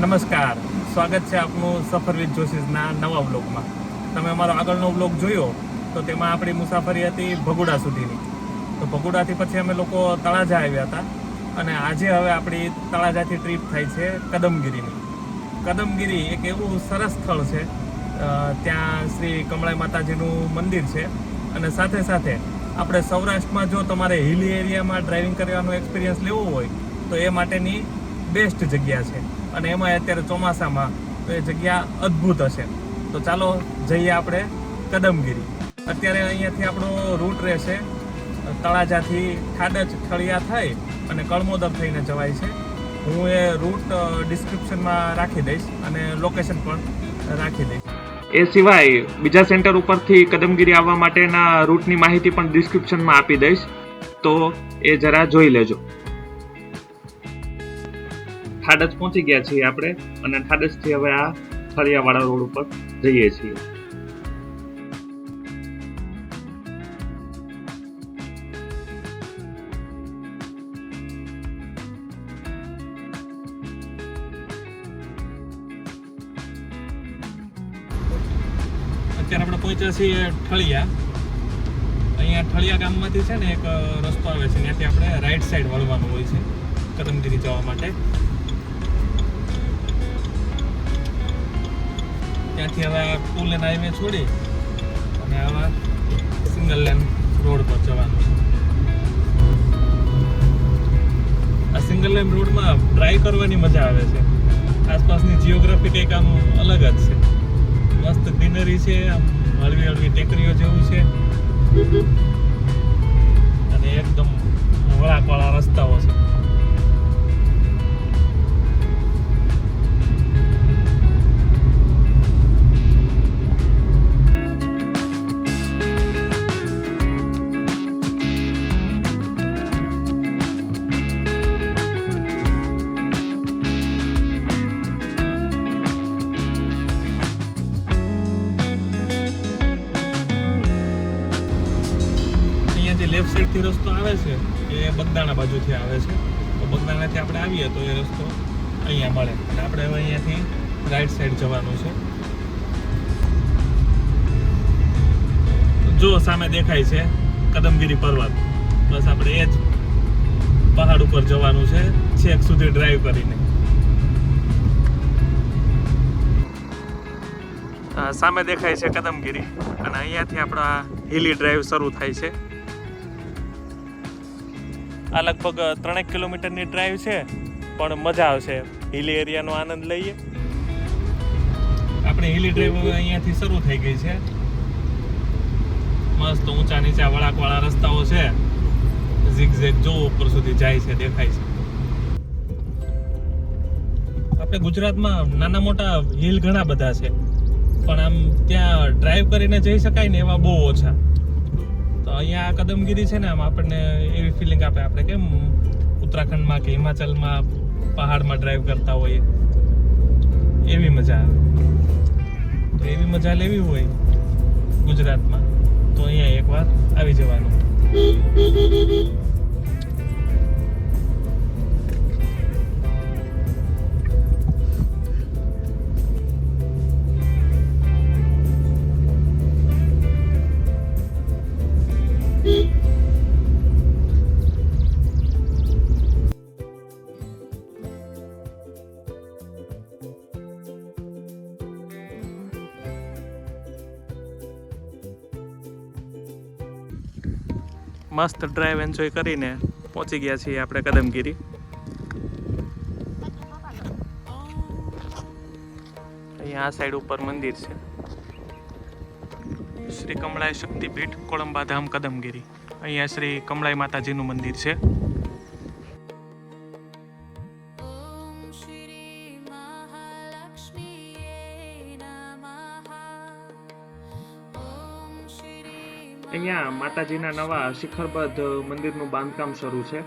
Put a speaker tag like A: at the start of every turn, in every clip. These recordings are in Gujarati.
A: નમસ્કાર. સ્વાગત છે આપનું સફર જોશીસના નવા બ્લોગમાં તમે અમારો આગળનો બ્લોગ જોયો, તો તેમાં આપણી મુસાફરી હતી ભગુડા સુધીની. તો ભગુડાથી પછી અમે લોકો તળાજા આવ્યા હતા, અને આજે હવે આપણી તળાજાથી ટ્રીપ થાય છે કદમગીરીની. કદમગીરી એક એવું સરસ સ્થળ છે ત્યાં શ્રી કમળાઈ માતાજીનું મંદિર છે, અને સાથે સાથે આપણે સૌરાષ્ટ્રમાં જો તમારે હિલી એરિયામાં ડ્રાઇવિંગ કરવાનો એક્સપિરિયન્સ લેવો હોય, તો એ માટેની બેસ્ટ જગ્યા છે. અને એમાં અત્યારે ચોમાસામાં તો એ જગ્યા અદ્ભુત હશે. તો ચાલો જઈએ આપણે કદમગીરી. અત્યારે અહીંયાથી આપણો રૂટ રહેશે. તળાજાથી ઠાડજ ઠળિયા થઈ અને કળમોદર થઈને જવાય છે. હું એ રૂટ ડિસ્ક્રિપ્શનમાં રાખી દઈશ અને લોકેશન પણ રાખી દઈશ. એ સિવાય બીજા સેન્ટર ઉપરથી કદમગીરી આવવા માટેના રૂટની માહિતી પણ ડિસ્ક્રિપ્શનમાં આપી દઈશ. તો એ જરા જોઈ લેજો. ઠાડજ પહોંચી ગયા છીએ આપણે અને ઠાડજથી હવે આ ફળિયાવાળા રોડ ઉપર જઈએ છીએ. અત્યારે આપણે પહોંચ્યા છીએ ઠળિયા. અહીંયા ઠળિયા ગામમાંથી છે ને એક રસ્તો આવે છે. ત્યાંથી આપણે રાઈટ સાઈડ વળવાનું હોય છે, કદમગીરી જવા માટે. ત્યાંથી હવે ટુ લેન હાઈવે છોડી અને હવે સિંગલ લેન રોડ પર જવાનું આ સિંગલ લેન રોડમાં ડ્રાઈવ કરવાની મજા આવે છે. આસપાસની જિયોગ્રાફી કંઈક આમ અલગ જ છે. મસ્ત ગ્રીનરી છે, આમ હળવી હળવી ટેકરીઓ જેવું છે. અને એકદમ વળાકવાળા રસ્તાઓ છે. જે રસ્તો આવે છે, એ બગદાણા બાજુથી આવે છે. તો બગદાણાથી આપણે આવીએ તો એ રસ્તો અહીંયા મળે. અને આપણે હવે અહીંયાથી રાઈટ સાઈડ જવાનું છે. જો સામે દેખાય છે કદમગીરી પર્વત. બસ આપણે એ જ પહાડ ઉપર જવાનું છે, છેક સુધી ડ્રાઈવ કરીને. સામે દેખાય છે કદમગીરી. અને અહીંયાથી આપણા હિલી ડ્રાઈવ શરૂ થાય છે. આ લગભગ ત્રણેક કિલોમીટરની ડ્રાઈવ છે, પણ મજા આવશે. હિલી એરિયાનો આનંદ લઈએ. આપણે હિલી ડ્રાઈવ અહીંયાથી શરૂ થઈ ગઈ છે. મસ્ત ઊંચા નીચા વળાકવાળા રસ્તાઓ છે. ઝીગ ઝેગ જો ઉપર સુધી જાય છે, દેખાય છે. આપણે ગુજરાતમાં નાના મોટા હિલ ઘણા બધા છે. પણ આમ ત્યાં ડ્રાઈવ કરીને જઈ શકાય ને એવા બહુ ઓછા. તો અહીંયા કદમગીરી છે ને, આમ આપણને એવી ફિલિંગ આપે આપણે કેમ ઉત્તરાખંડમાં કે હિમાચલમાં પહાડમાં ડ્રાઈવ કરતા હોઈએ. એવી મજા આવે. તો એવી મજા લેવી હોય ગુજરાતમાં, તો અહીંયા એકવાર આવી જવાનું. મસ્ત ડ્રાઈવ એન્જોય કરીને પહોંચી ગયા છીએ આપણે કદમગીરી. અહીંયા આ સાઈડ ઉપર મંદિર છે. શ્રી કમળાઈ શક્તિપીઠ, કોળંબા ધામ, કદમગીરી. અહીંયા શ્રી કમળાઈ માતાજીનું મંદિર છે. અહીંયા માતાજીના નવા શિખરબદ્ધ મંદિરનું બાંધકામ શરૂ છે.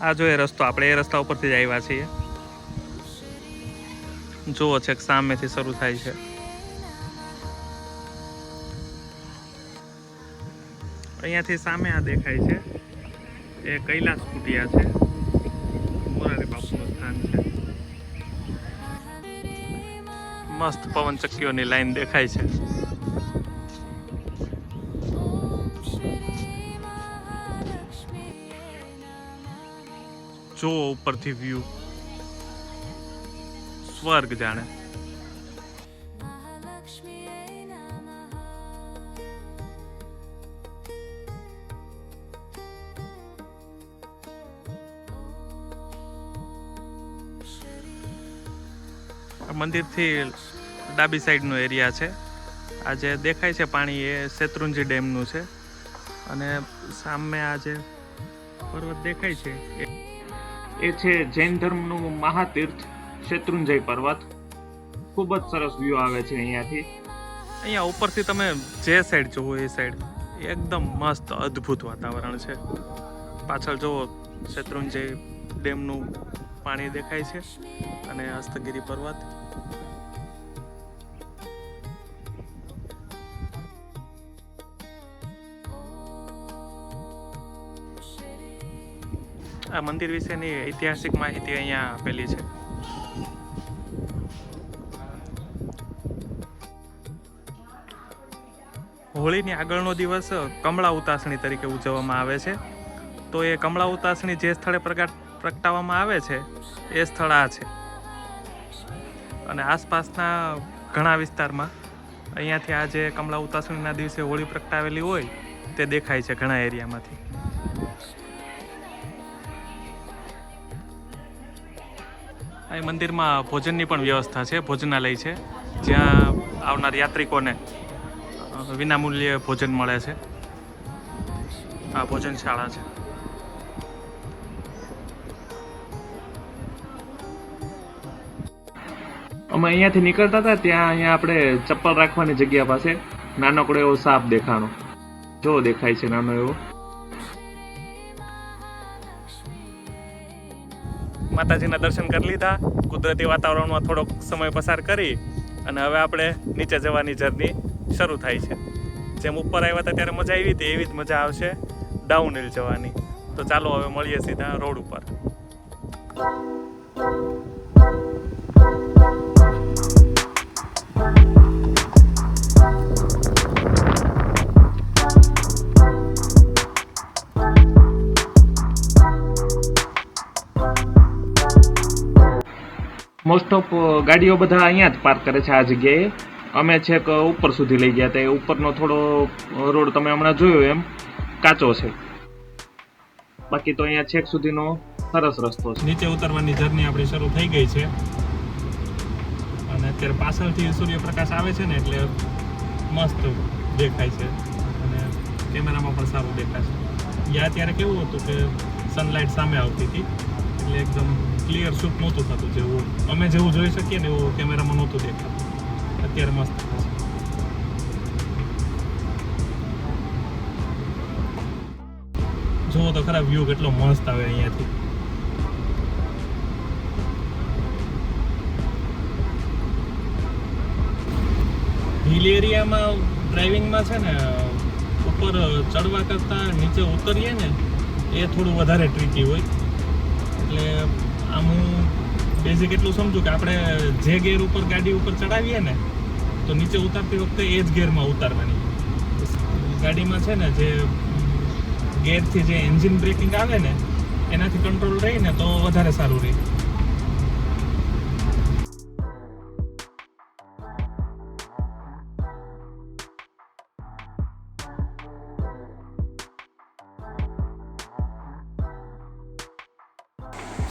A: આ જો એ રસ્તો, આપણે એ રસ્તા ઉપરથી જ આવ્યા છીએ. જુઓ છેક સામેથી શરૂ થાય છે. અહીંયાથી સામે આ દેખાય છે. એ કૈલાસ કુટિયા છે. મોરારી બાપુનું સ્થાન છે. મસ્ત પવન ચક્કીઓની લાઈન દેખાય છે. જુઓ ઉપરથી વ્યૂ સ્વર્ગ જાણે મંદિરથી ડાબી સાઈડનો એરિયા છે. આ જે દેખાય છે પાણી એ શેત્રુંજી ડેમનું છે. અને સામે આ જે પર્વત દેખાય છે એ છે જૈન ધર્મનું મહાતીર્થ. શેત્રુંજય પર્વત. ખૂબ જ સરસ વ્યૂ આવે છે અહીંયાથી. અહીંયા ઉપરથી તમે જે સાઈડ જુઓ એ સાઈડ એકદમ મસ્ત અદ્ભુત વાતાવરણ છે. પાછળ જુઓ, શેત્રુંજય ડેમનું પાણી દેખાય છે અને હસ્તગીરી પર્વત. આ મંદિર વિશેની ઐતિહાસિક માહિતી અહીંયા આપેલી છે. હોળીની આગળનો દિવસ કમળા ઉતાસણી તરીકે ઉજવવામાં આવે છે. તો એ કમળા ઉતાસણી જે સ્થળે પ્રગટ પ્રગટાવવામાં આવે છે, એ સ્થળ આ છે. અને આસપાસના ઘણા વિસ્તારમાં અહીંયાથી આ જે કમળા ઉતાસણીના દિવસે હોળી પ્રગટાવેલી હોય, તે દેખાય છે ઘણા એરિયામાંથી. અહીં મંદિરમાં ભોજનની પણ વ્યવસ્થા છે, ભોજનાલય છે. જ્યાં આવનાર યાત્રિકોને વિનામૂલ્યે ભોજન મળે છે. આ ભોજનશાળા છે. અમે અહીંયાથી નીકળતા હતા, ત્યાં અહીંયા આપણે ચપ્પલ રાખવાની જગ્યા પાસે નાનકડો એવો સાપ દેખાણો. જો દેખાય છે નાનો એવો. માતાજીના દર્શન કરી લીધા, કુદરતી વાતાવરણમાં થોડોક સમય પસાર કરી, અને હવે આપણે નીચે જવાની જર્ની શરૂ થાય છે. જેમ ઉપર આવ્યા હતા ત્યારે મજા આવી હતી, એવી જ મજા આવશે ડાઉન હિલ જવાની. તો ચાલો હવે મળીએ સીધા રોડ ઉપર. મોસ્ટ ઓફ ગાડીઓ બધા અહીંયા જ પાર્ક કરે છે આ જગ્યાએ. અમે છેક ઉપર સુધી લઈ ગયા હતા. એ ઉપરનો થોડો રોડ તમે હમણાં જોયો એમ, કાચો છે. બાકી તો અહીંયા છેક સુધીનો સરસ રસ્તો છે. નીચે ઉતરવાની જર્ની આપણી શરૂ થઈ ગઈ છે. અને અત્યારે પાછળથી સૂર્યપ્રકાશ આવે છે ને એટલે મસ્ત દેખાય છે. અને કેમેરામાં પણ સારું દેખાશે યા ત્યારે કેવું હતું કે સનલાઇટ સામે આવતી હતી. એટલે એકદમ ક્લિયર શૂટ નહોતું થતું જેવું. અમે જેવું જોઈ શકીએ ને એવું કેમેરામાં નહોતું દેખાતું. અત્યારે મસ્ત જુઓ તો ખરા વ્યૂ કેટલો મસ્ત આવે અહીંયાથી. હિલ એરિયામાં ડ્રાઇવિંગમાં છે ને, ઉપર ચડવા કરતાં નીચે ઉતરીએ ને, એ થોડું વધારે ટ્રીકી હોય. એટલે આમ હું બેઝિક એટલું સમજુ કે આપણે જે ગેર ઉપર, ગાડી ઉપર ચડાવીએ ને તો નીચે ઉતારતી વખતે એ જ ગેરમાં ઉતારવાની. ગાડીમાં છે ને જે ગેરથી જે એન્જિન બ્રેકિંગ આવે ને, એનાથી કંટ્રોલ રહી ને તો વધારે સારું રહે.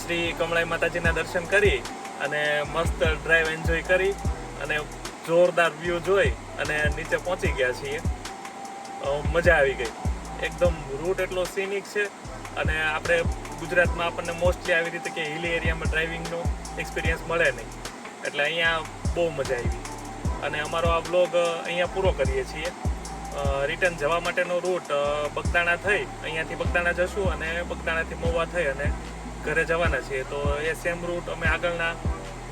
A: શ્રી કમળાઈ માતાજીના દર્શન કરી અને મસ્ત ડ્રાઈવ એન્જોય કરી અને જોરદાર વ્યૂ જોઈ અને નીચે પહોંચી ગયા છીએ. મજા આવી ગઈ. એકદમ રૂટ એટલો સિનિક છે અને આપણે ગુજરાતમાં આપણને મોસ્ટલી આવી રીતે કે હિલી એરિયામાં ડ્રાઇવિંગનો એક્સપિરિયન્સ મળે નહીં. એટલે અહીંયા બહુ મજા આવી. અને અમારો આ બ્લોગ અહીંયા પૂરો કરીએ છીએ. રિટર્ન જવા માટેનો રૂટ બગદાણા થઈ, અહીંયાથી બગદાણા જશું અને બગદાણાથી મોવા થઈ અને ઘરે જવાના છીએ. તો એ સેમ રૂટ અમે આગળના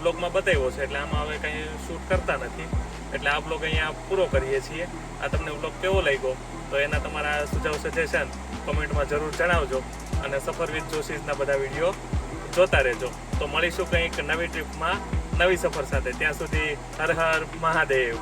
A: બ્લોગમાં બતાવ્યો છે, એટલે આમાં હવે કંઈ શૂટ કરતા નથી. એટલે આ બ્લોગ અહીંયા પૂરો કરીએ છીએ. આ તમને બ્લોગ કેવો લાગ્યો? તો એના તમારા સુઝાવ સજેશન કમેન્ટમાં જરૂર જણાવજો અને સફર વિથ જોશીસના બધા વીડિયો જોતા રહેજો. તો મળીશું કંઈક નવી ટ્રીપમાં નવી સફર સાથે. ત્યાં સુધી હર હર મહાદેવ.